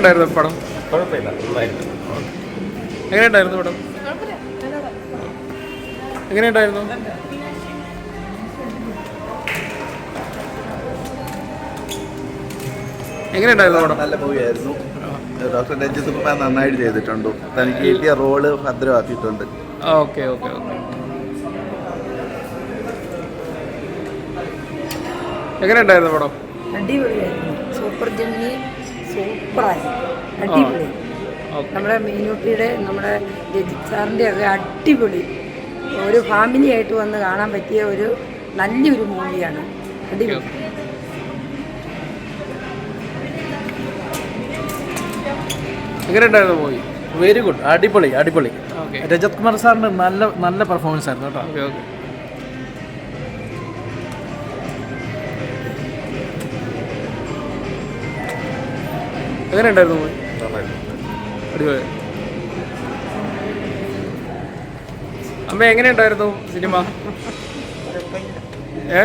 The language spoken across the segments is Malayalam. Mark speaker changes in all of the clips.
Speaker 1: എങ്ങനെയുണ്ടായിരുന്നു പടം?
Speaker 2: കുഴപ്പമില്ല എങ്ങനെ
Speaker 1: എങ്ങനെയുണ്ടായിരുന്നു പടം? എങ്ങനെയുണ്ടായിരുന്നു? എങ്ങനെയുണ്ടായിരുന്നു പടം?
Speaker 3: നല്ല മൂവിയായിരുന്നു. ഡോക്ടർ കുമാർ നന്നായിട്ട് ചെയ്തിട്ടുണ്ട്. തനിക്ക് കിട്ടിയ റോൾ ഭദ്രമാക്കിയിട്ടുണ്ട്.
Speaker 1: Okay okay okay. എങ്ങനെയുണ്ടായിരുന്നു പടം?
Speaker 4: അടിപൊളിയായിരുന്നു. Super Jenny. സൂപ്പറായി. അടിപൊളി. നമ്മുടെ മീനുട്ടിയുടെ നമ്മുടെ രജിത് സാറിന്റെ ഒക്കെ അടിപൊളി. ഒരു ഫാമിലി ആയിട്ട് വന്ന് കാണാൻ പറ്റിയ ഒരു നല്ലൊരു മൂവിയാണ്. അടിപൊളി.
Speaker 1: എങ്ങനെയുണ്ടായിരുന്നു മൂവി?
Speaker 5: വെരി ഗുഡ് അടിപൊളി അടിപൊളി. രജത് കുമാർ സാറിന്റെ നല്ല നല്ല പെർഫോമൻസ് ആയിരുന്നു കേട്ടോ.
Speaker 1: ഓക്കെ ഉണ്ടായിരുന്നു അടിപൊളി. അമ്മ എങ്ങനെയുണ്ടായിരുന്നു സിനിമ? ഏ?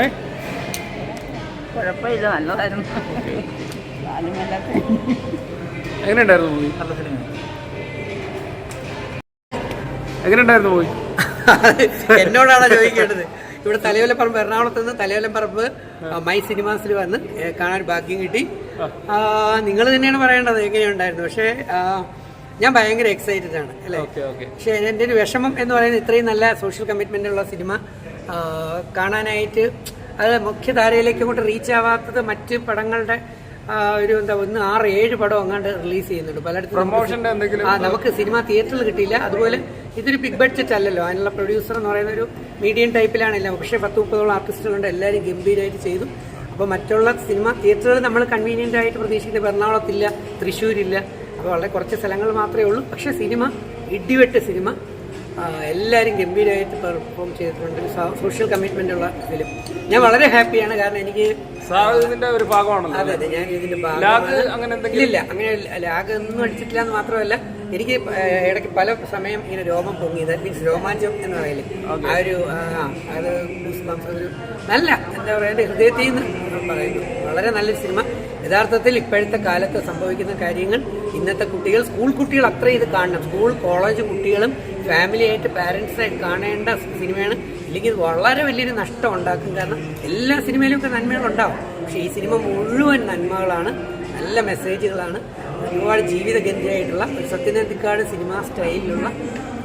Speaker 4: കുഴപ്പമില്ല നല്ലതായിരുന്നു.
Speaker 1: എങ്ങനെയുണ്ടായിരുന്നു മൂവി എങ്ങനെയുണ്ടായിരുന്നു മൂവി
Speaker 6: എന്നോടാണ് ചോദിക്കേണ്ടത്? ഇവിടെ തലയോലപ്പറമ്പ് എറണാകുളത്ത് നിന്ന് തലയോലപ്പറമ്പ് മൈ സിനിമാസിൽ വന്ന് കാണാൻ ഭാഗ്യം കിട്ടി. നിങ്ങൾ തന്നെയാണ് പറയേണ്ടത് എങ്ങനെയുണ്ടായിരുന്നു പക്ഷേ ഞാൻ ഭയങ്കര എക്സൈറ്റഡ് ആണ് അല്ലേ? പക്ഷേ എന്റെ ഒരു വിഷമം എന്ന് പറയുന്നത് ഇത്രയും നല്ല സോഷ്യൽ കമ്മിറ്റ്മെന്റ് ഉള്ള സിനിമ കാണാനായിട്ട് അത് മുഖ്യധാരയിലേക്ക് അങ്ങോട്ട് റീച്ച് ആവാത്തത് മറ്റ് പടങ്ങളുടെ ഒരു എന്താ ഒന്ന് ആറ് ഏഴ് പടം അങ്ങാണ്ട് റിലീസ് ചെയ്യുന്നുണ്ട്. പലയിടത്തും ആ നമുക്ക് സിനിമ തിയേറ്ററിൽ കിട്ടിയില്ല. അതുപോലെ ഇതൊരു ബിഗ് ബഡ്ജറ്റ് അല്ലല്ലോ. അതിനുള്ള പ്രൊഡ്യൂസർ എന്ന് പറയുന്ന ഒരു മീഡിയം ടൈപ്പിലാണ് എല്ലാം പക്ഷേ പത്ത് മുപ്പതോളം ആർട്ടിസ്റ്റുകളുണ്ട് എല്ലാവരും ഗംഭീരമായിട്ട് ചെയ്തു. അപ്പോൾ മറ്റുള്ള സിനിമ തിയേറ്ററുകൾ നമ്മൾ കൺവീനിയന്റ് ആയിട്ട് പ്രതീക്ഷിക്കുന്നത് എറണാകുളത്തില്ല തൃശ്ശൂരില്ല. അപ്പോൾ വളരെ കുറച്ച് സ്ഥലങ്ങൾ മാത്രമേ ഉള്ളൂ. പക്ഷേ സിനിമ ഇടിവെട്ട് സിനിമ എല്ലാവരും ഗംഭീരമായിട്ട് പെർഫോം ചെയ്തിട്ടുണ്ട്. സോഷ്യൽ കമ്മിറ്റ്മെന്റ് ഉള്ള ഫിലിം ഞാൻ വളരെ ഹാപ്പിയാണ് കാരണം എനിക്ക്
Speaker 1: ഇതിന്റെ ഒരു ഭാഗമാണല്ലോ.
Speaker 6: അതെ അതെ ഞാൻ ഇതിന്റെ ഭാഗമാണ്.
Speaker 1: അങ്ങനെ എന്തെങ്കിലും
Speaker 6: ഇല്ല അങ്ങനെ ലാഗ് ഒന്നും അടിച്ചിട്ടില്ല എന്ന് മാത്രമല്ല എനിക്ക് ഇടയ്ക്ക് പല സമയം ഇങ്ങനെ രോമം പൊങ്ങിയത്. മീൻസ് രോമാഞ്ചം എന്ന് പറയില്ലേ? ആ ഒരു അത് ഒരു നല്ല എന്താ പറയുക ഹൃദയത്തിൽ നിന്ന് പറയുന്നു. വളരെ നല്ലൊരു സിനിമ. യഥാർത്ഥത്തിൽ ഇപ്പോഴത്തെ കാലത്ത് സംഭവിക്കുന്ന കാര്യങ്ങൾ ഇന്നത്തെ കുട്ടികൾ സ്കൂൾ കുട്ടികൾ അത്ര ഇത് കാണണം. സ്കൂൾ കോളേജ് കുട്ടികളും ഫാമിലിയായിട്ട് പാരൻസായിട്ട് കാണേണ്ട സിനിമയാണ്. ഇല്ലെങ്കിൽ ഇത് വളരെ വലിയൊരു നഷ്ടം ഉണ്ടാക്കും. കാരണം എല്ലാ സിനിമയിലും ഒക്കെ നന്മകളുണ്ടാവും പക്ഷേ ഈ സിനിമ മുഴുവൻ നന്മകളാണ് നല്ല മെസ്സേജുകളാണ് ഒരുപാട് ജീവിതഗന്ധിയായിട്ടുള്ള ഒരു സത്യനന്ദിക്കാട് സിനിമ സ്റ്റൈലിലുള്ള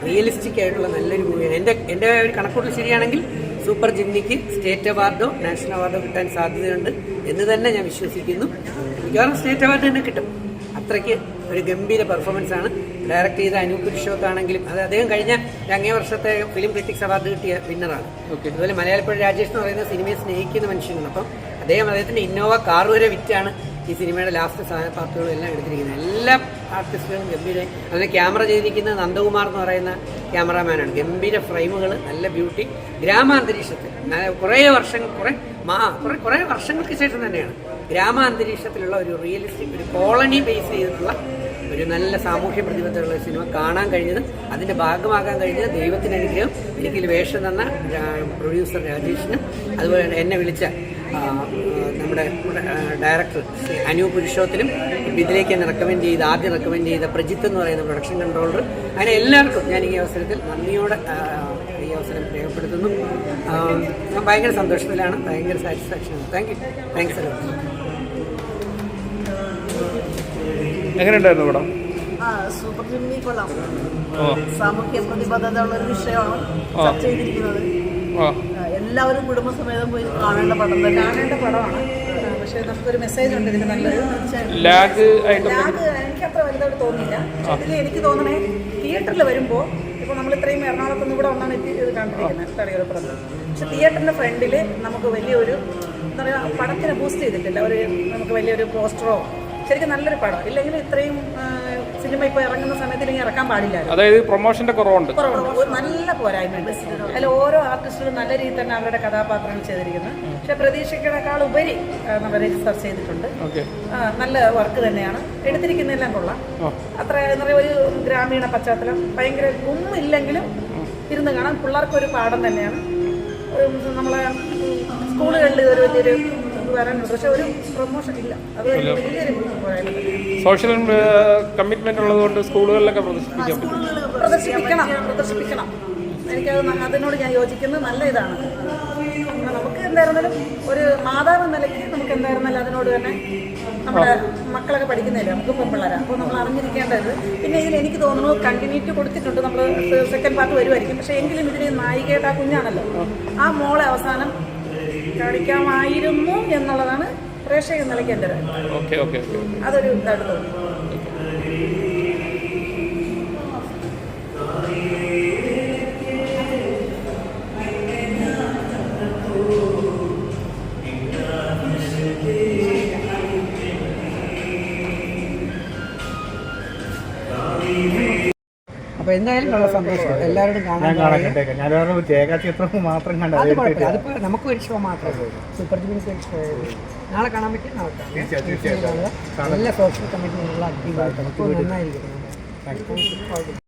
Speaker 6: റിയലിസ്റ്റിക് ആയിട്ടുള്ള നല്ലൊരു മൂവിയാണ് എന്റെ എന്റെ ഒരു കണക്കൂട്ടൽ ശരിയാണെങ്കിൽ സൂപ്പർ ജിമ്മിക്ക് സ്റ്റേറ്റ് അവാർഡോ നാഷണൽ അവാർഡോ കിട്ടാൻ സാധ്യതയുണ്ട് എന്ന് തന്നെ ഞാൻ വിശ്വസിക്കുന്നു. മിക്കവാറും സ്റ്റേറ്റ് അവാർഡ് തന്നെ കിട്ടും. അത്രയ്ക്ക് ഒരു ഗംഭീര പെർഫോമൻസ് ആണ്. ഡയറക്റ്റ് ചെയ്ത അനൂപ് പുരുഷോത്താണെങ്കിലും അത് അദ്ദേഹം കഴിഞ്ഞ രംഗേ വർഷത്തെ ഫിലിം ക്രിറ്റിക്സ് അവാർഡ് കിട്ടിയ വിന്നറാണ് അതുപോലെ മലയാളപ്പുഴ രാജേഷ് എന്ന് പറയുന്ന സിനിമയെ സ്നേഹിക്കുന്ന മനുഷ്യനാണ്. അപ്പം അദ്ദേഹം അദ്ദേഹത്തിന്റെ ഇന്നോവ കാർ വരെ വിറ്റാണ്. ഈ സിനിമയുടെ ലാസ്റ്റ് പാർട്ടുകളും എല്ലാം എടുത്തിരിക്കുന്നത്. എല്ലാ ആർട്ടിസ്റ്റുകളും ഗംഭീര അതിന് ക്യാമറ ചെയ്തിരിക്കുന്നത് നന്ദകുമാർ എന്ന് പറയുന്ന ക്യാമറാമാനാണ്. ഗംഭീര ഫ്രെയിമുകൾ നല്ല ബ്യൂട്ടി. ഗ്രാമാന്തരീക്ഷത്തിൽ കുറേ വർഷങ്ങൾ കുറേ മാ കുറേ കുറേ വർഷങ്ങൾക്ക് ശേഷം തന്നെയാണ് ഗ്രാമാന്തരീക്ഷത്തിലുള്ള ഒരു റിയലിസ്റ്റിക് ഒരു കോളനി ബേസ് ചെയ്തിട്ടുള്ള ഒരു നല്ല സാമൂഹ്യ പ്രതിബദ്ധതയുള്ള സിനിമ കാണാൻ കഴിഞ്ഞത് അതിന്റെ ഭാഗമാകാൻ കഴിഞ്ഞത് ദൈവത്തിന് അനുഗ്രഹം എനിക്ക് വേഷം തന്ന പ്രൊഡ്യൂസർ രാജേഷിനും. അതുപോലെ എന്നെ വിളിച്ച നമ്മുടെ ഡയറക്ടർ അനു പുരുഷോത്തിനും ഇതിലേക്ക് എന്നെ റെക്കമെൻഡ് ചെയ്ത് ആദ്യം റെക്കമെൻഡ് ചെയ്ത പ്രജിത്ത് എന്ന് പറയുന്ന പ്രൊഡക്ഷൻ കൺട്രോളർ അങ്ങനെ എല്ലാവർക്കും ഞാൻ ഈ അവസരത്തിൽ നന്ദിയോടെ ഈ അവസരം രേഖപ്പെടുത്തുന്നു. ഞാൻ ഭയങ്കര സന്തോഷത്തിലാണ്. ഭയങ്കര സാറ്റിസ്ഫാക്ഷനാണ് താങ്ക് യു താങ്ക്സ് അല്ലോ
Speaker 1: എങ്ങനെയുണ്ടായിരുന്നു പടം?
Speaker 7: ആ സൂപ്പർ ജിമ്മി കൊള്ളാം.
Speaker 1: ഓ
Speaker 7: സാമൂഹ്യ പ്രതിബദ്ധത ഉള്ള ഒരു വിഷയമാണ്. ചർച്ച ചെയ്തിരിക്കുന്നത്. ആ, എല്ലാവരും കുടുംബസമേതം പോയി കാണേണ്ട പടം തന്നെ. കാണേണ്ട പടമാണ്. പക്ഷേ നമുക്കൊരു മെസ്സേജ് ഉണ്ട് ഇതിന് നല്ലൊരു.
Speaker 1: ലാഗ് ആയിട്ട്
Speaker 7: ലാഗ് എനിക്ക് അത്ര വലുതായിട്ട് തോന്നിയില്ല. ഇതിൽ എനിക്ക് തോന്നണേ തിയേറ്ററിൽ വരുമ്പോൾ ഇപ്പോൾ നമ്മൾ ഇത്രയും എറണാകുളത്ത് നിന്ന് ഇവിടെ ഒന്നാണ് എത്തി ഇത് കണ്ടിരിക്കുന്നത്. തടിയോലപ്പുറത്ത് പക്ഷെ തിയേറ്ററിന്റെ ഫ്രണ്ടിൽ നമുക്ക് വലിയൊരു എന്താ പറയുക പടത്തിനെ ബൂസ്റ്റ് ചെയ്തിട്ടില്ല. ഒരു നമുക്ക് വലിയൊരു പോസ്റ്ററോ ശരിക്കും നല്ലൊരു പടം. ഇല്ലെങ്കിൽ ഇത്രയും സിനിമ ഇപ്പൊ ഇറങ്ങുന്ന സമയത്ത് ഇല്ലെങ്കിൽ ഇറക്കാൻ പാടില്ലായിരുന്നു.
Speaker 1: അതായത് പ്രൊമോഷന്റെ കുറവുണ്ട്.
Speaker 7: നല്ല പോരായ്മയുണ്ട്. അതിൽ ഓരോ ആർട്ടിസ്റ്റുകളും നല്ല രീതിയിൽ തന്നെ അവരുടെ കഥാപാത്രങ്ങൾ ചെയ്തിരിക്കുന്നത് പക്ഷെ പ്രതീക്ഷിക്കുന്നതിനേക്കാൾ ഉപരി നമ്മൾ രജിസ്റ്റർ ചെയ്തിട്ടുണ്ട്. നല്ല വർക്ക് തന്നെയാണ്. എടുത്തിരിക്കുന്നതെല്ലാം കൊള്ളാം. അത്ര എന്താ പറയുക ഒരു ഗ്രാമീണ പശ്ചാത്തലം. ഭയങ്കര ഒന്നുമില്ലെങ്കിലും ഇരുന്ന് കാണാൻ പിള്ളേർക്ക് ഒരു പാഠം തന്നെയാണ്. നമ്മളെ സ്കൂളുകളിൽ ഒരു വലിയൊരു നമുക്ക് വരാനുണ്ട്. പക്ഷെ ഒരു പ്രൊമോഷൻ ഇല്ല. അത് വലിയൊരു
Speaker 1: സോഷ്യൽ കമ്മിറ്റ്മെന്റ് ഉള്ളതുകൊണ്ട് സ്കൂളുകളിലൊക്കെ
Speaker 7: സ്കൂളുകളിൽ പ്രദർശിപ്പിക്കണം. പ്രദർശിപ്പിക്കണം. എനിക്കത് അതിനോട് ഞാൻ യോജിക്കുന്നത് നല്ല ഇതാണ്. നമുക്ക് എന്തായിരുന്നാലും ഒരു മാതാവ് നിലയ്ക്ക് നമുക്ക് എന്തായിരുന്നാലും അതിനോട് തന്നെ നമ്മുടെ മക്കളൊക്കെ പഠിക്കുന്നില്ല നമുക്ക് പെൺപിള്ളേരാണ് അപ്പോൾ നമ്മൾ അറിഞ്ഞിരിക്കേണ്ടത്. പിന്നെ ഇതിൽ എനിക്ക് തോന്നുന്നു കണ്ടിന്യൂറ്റി കൊടുത്തിട്ടുണ്ട്. നമ്മൾ സെക്കൻഡ് പാർട്ട് വരുമായിരിക്കും. പക്ഷേ എങ്കിലും ഇതിന് നായികയുടെ ആ കുഞ്ഞാണല്ലോ. ആ മോളെ അവസാനം കാണിക്കാമായിരുന്നു എന്നുള്ളതാണ് പ്രേക്ഷക നിലയ്ക്ക്
Speaker 1: എന്റെ
Speaker 7: അതൊരു ഇതായിട്ട് തോന്നി.
Speaker 6: അപ്പൊ എന്തായാലും ഉള്ള സന്തോഷം. എല്ലാവരോടും കാണാൻ
Speaker 5: കാണാൻ ഞാൻ രേഖാചിത്രം മാത്രം കണ്ട
Speaker 6: അത് അതിപ്പോ നമുക്ക് ഒരു ഷോ മാത്രമേ ഉള്ളൂ. സൂപ്പർ ജിമിനിക്ക് ഒരു ഷോ നാളെ കാണാൻ പറ്റും നാളെ കാണാം.
Speaker 5: തീർച്ചയായും, തീർച്ചയായും.
Speaker 6: നല്ല സോഷ്യൽ കമ്മിറ്റി നല്ല അടിപൊളിയായിട്ട് നന്നായിരിക്കും